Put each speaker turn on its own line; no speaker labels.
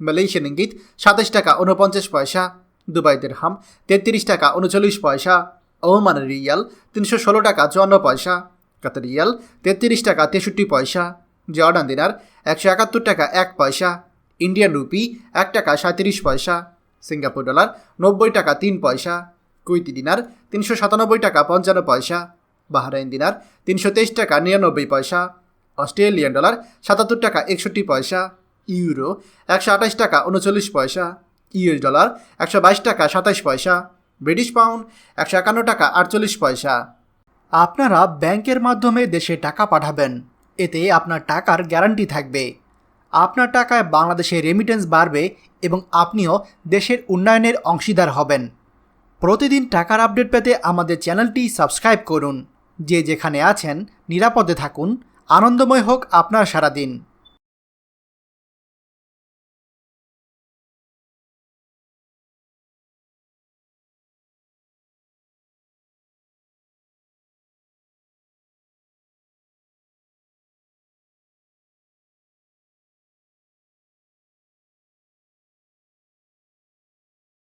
Malaysian ইঙ্গিত সাতাশ টাকা উনপঞ্চাশ পয়সা। দুবাই হাম, তেত্রিশ টাকা উনচল্লিশ পয়সা। ওমান রিয়াল, তিনশো ষোলো টাকা চুয়ান্ন পয়সা। কাতার রিয়াল, তেত্রিশ টাকা তেষট্টি পয়সা। জর্ডান দিনার, একশো একাত্তর টাকা এক পয়সা। ইন্ডিয়ান রুপি, এক টাকা সাঁত্রিশ পয়সা। সিঙ্গাপুর ডলার, নব্বই টাকা তিন পয়সা। কুইতি দিনার, তিনশো সাতানব্বই টাকা পঞ্চান্ন পয়সা। বাহরাইন দিনার, তিনশো তেইশ টাকা নিরানব্বই পয়সা। অস্ট্রেলিয়ান ডলার, সাতাত্তর টাকা একষট্টি পয়সা। ইউরো, একশো আঠাশ টাকা, উনচল্লিশ পয়সা, ইউএস ডলার, একশো বাইশ টাকা, সাতাশ পয়সা, ব্রিটিশ পাউন্ড, একশো একান্ন টাকা, আটচল্লিশ পয়সা। আপনারা ব্যাংকের মাধ্যমে দেশে টাকা পাঠাবেন, এতে আপনার টাকার গ্যারান্টি থাকবে। আপনার টাকায় বাংলাদেশে রেমিটেন্স বাড়বে এবং আপনিও দেশের উন্নয়নের অংশীদার হবেন। প্রতিদিন টাকার আপডেট পেতে আমাদের চ্যানেলটি সাবস্ক্রাইব করুন। যে যেখানে আছেন, নিরাপদে থাকুন। আনন্দময় হোক আপনার সারাদিন।